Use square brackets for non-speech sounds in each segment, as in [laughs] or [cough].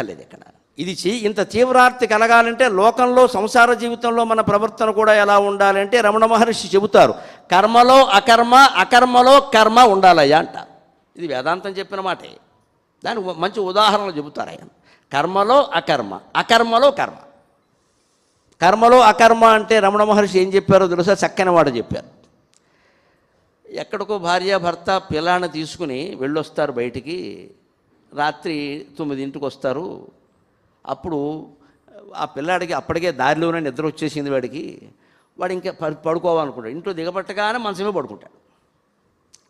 లేదు ఇక్కడ. ఇది చే- ఇంత తీవ్రార్థి కలగాలంటే లోకంలో సంసార జీవితంలో మన ప్రవర్తన కూడా ఎలా ఉండాలంటే రమణ మహర్షి చెబుతారు కర్మలో అకర్మ అకర్మలో కర్మ ఉండాలయ్యా అంట. ఇది వేదాంతం చెప్పిన మాటే. దానికి మంచి ఉదాహరణలు చెబుతారు ఆయన. కర్మలో అకర్మ అకర్మలో కర్మ. కర్మలో అకర్మ అంటే రమణ మహర్షి ఏం చెప్పారో తెలుసా? చక్కని వాడు చెప్పారు. ఎక్కడికో భార్య భర్త పిల్లాన్ని తీసుకుని వెళ్ళొస్తారు బయటికి. రాత్రి తొమ్మిదింటికి వస్తారు అప్పుడు ఆ పిల్లాడికి అప్పటికే దారిలోనే నిద్ర వచ్చేసింది వాడికి. వాడు ఇంకా పడుకోవాలనుకుంటాడు. ఇంట్లో దిగబట్టగానే మనసమే పడుకుంటాడు.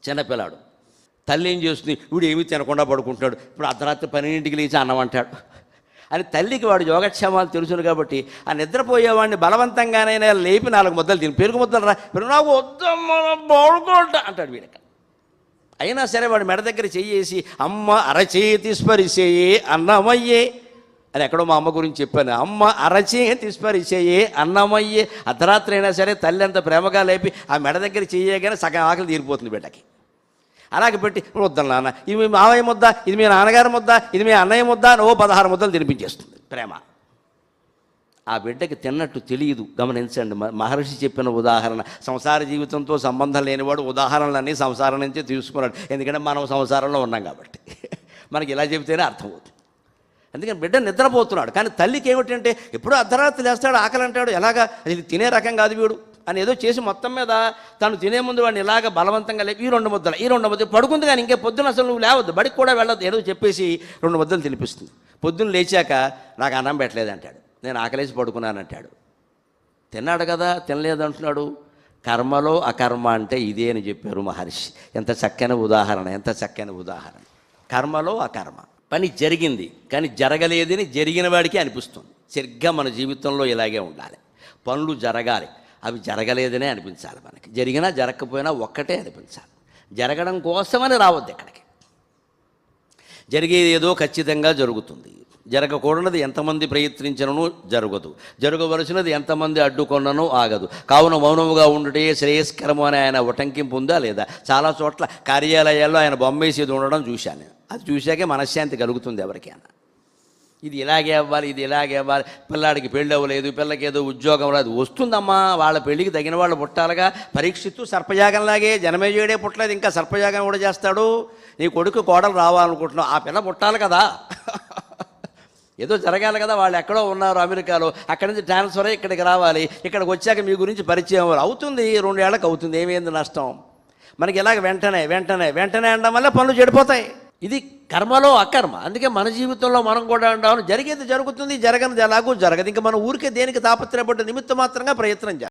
చిన్నపిల్లాడు తల్లి ఏం చేస్తుంది? వీడు ఏమీ తినకుండా పడుకుంటాడు ఇప్పుడు అర్ధరాత్రి పన్నెండింటికి లేచి అన్నం అంటాడు. అని తల్లికి వాడు యోగక్షేమాలు తెలుసును కాబట్టి ఆ నిద్రపోయేవాడిని బలవంతంగానైనా లేపి నాలుగు ముద్దలు తిని పెరుగు ముద్దలు రా పెరుగు నాకు వద్దమ్మ పడుకోట అంటాడు వీడక. అయినా సరే వాడు మెడ దగ్గర చెయ్యేసి అమ్మ అరచేతి స్పరిశేయే అన్నమయ్యే అని ఎక్కడో మా అమ్మ గురించి చెప్పాను. అమ్మ అరచేతి స్పరిశేయే అన్నమయ్యే అర్ధరాత్రి అయినా సరే తల్లి అంత ప్రేమగా లేపి ఆ మెడ దగ్గర చెయ్యగానే సగం ఆకలి తీరిపోతుంది బిడ్డకి. అలాగే పెట్టి వద్దాను నాన్న ఇది మీ మావయ్య ముద్ద ఇది మీ నాన్నగారి ముద్ద ఇది మీ అన్నయ్య ముద్ద అని ఓ పదహారు ముద్దలు తినిపించేస్తుంది ప్రేమ. ఆ బిడ్డకి తిన్నట్టు తెలియదు. గమనించండి మ- మహర్షి చెప్పిన ఉదాహరణ. సంసార జీవితంతో సంబంధం లేనివాడు ఉదాహరణలన్నీ సంసారం నుంచే తీసుకున్నాడు. ఎందుకంటే మనం సంసారంలో ఉన్నాం కాబట్టి. [laughs] మనకి ఇలా చెబితేనే అర్థమవుతుంది. అందుకని బిడ్డ నిద్రపోతున్నాడు. కానీ తల్లికి ఏమిటంటే ఎప్పుడూ అర్ధరాత్రి లేస్తాడు ఆకలి అంటాడు ఎలాగా? అది తినే రకం కాదు వీడు. అని ఏదో చేసి మొత్తం మీద తను తినే ముందు వాడిని ఇలాగ బలవంతంగా లేవు ఈ రెండు ముద్దలు ఈ రెండు ముద్దలు పడుకుంది కానీ ఇంకే పొద్దున అసలు నువ్వు లేవద్దు బడికి కూడా వెళ్ళొద్దు ఏదో చెప్పేసి రెండు ముద్దలు తినిపిస్తుంది. పొద్దున్న లేచాక నాకు అన్నం పెట్టలేదు అంటాడు నేను ఆకలేసి పడుకున్నానంటాడు. తిన్నాడు కదా తినలేదు అంటున్నాడు. కర్మలో అకర్మ అంటే ఇదే అని చెప్పారు మహర్షి. ఎంత చక్కని ఉదాహరణ ఎంత చక్కని ఉదాహరణ. కర్మలో అకర్మ. పని జరిగింది కానీ జరగలేదని జరిగిన వాడికి అనిపిస్తుంది. సరిగ్గా మన జీవితంలో ఇలాగే ఉండాలి. పనులు జరగాలి. అవి జరగలేదనే అనిపించాలి మనకి. జరిగినా జరగకపోయినా ఒక్కటే అనిపించాలి. జరగడం కోసమని రావద్దు ఇక్కడికి. జరిగేది ఏదో ఖచ్చితంగా జరుగుతుంది. జరగకూడనది ఎంతమంది ప్రయత్నించినను జరగదు. జరగవలసినది ఎంతమంది అడ్డుకొన్నను ఆగదు. కావున మౌనముగా ఉండటే శ్రేయస్కరము అని ఆయన ఉటంకింపు ఉందా లేదా? చాలా చోట్ల కార్యాలయాల్లో ఆయన బొమ్మేసేది ఉండడం చూశాను. అది చూశాకే మనశ్శాంతి కలుగుతుంది ఎవరికైనా. ఇది ఇలాగే అవ్వాలి ఇది ఇలాగే అవ్వాలి. పిల్లాడికి పెళ్ళి అవ్వలేదు పిల్లకి ఏదో ఉద్యోగం రాదు. వస్తుందమ్మా వాళ్ళ పెళ్ళికి తగిన వాళ్ళు పుట్టాలిగా. పరీక్షిస్తూ సర్పయాగంలాగే జనమేజయుడే పుట్టలేదు ఇంకా సర్పయాగం కూడా చేస్తాడు. నీ కొడుకు కోడలు రావాలనుకుంటున్నావు ఆ పిల్ల పుట్టాలి కదా. ఏదో జరగాలి కదా వాళ్ళు ఎక్కడో ఉన్నారు అమెరికాలో. అక్కడి నుంచి ట్రాన్స్ఫర్ అయ్యి ఇక్కడికి రావాలి. ఇక్కడికి వచ్చాక మీ గురించి పరిచయం అవ్వాలి. అవుతుంది రెండేళ్ళకు అవుతుంది ఏమైంది నష్టం? మనకి ఇలాగ వెంటనే వెంటనే వెంటనే అనడం వల్ల పనులు చెడిపోతాయి. ఇది కర్మలో అకర్మ. అందుకే మన జీవితంలో మనం కూడా ఉండాలని జరిగేది జరుగుతుంది జరగనిది ఎలాగూ జరగదు. ఇంకా మన ఊరికే దేనికి తాపత్రయపడ్డ నిమిత్తం మాత్రంగా ప్రయత్నం చేయాలి.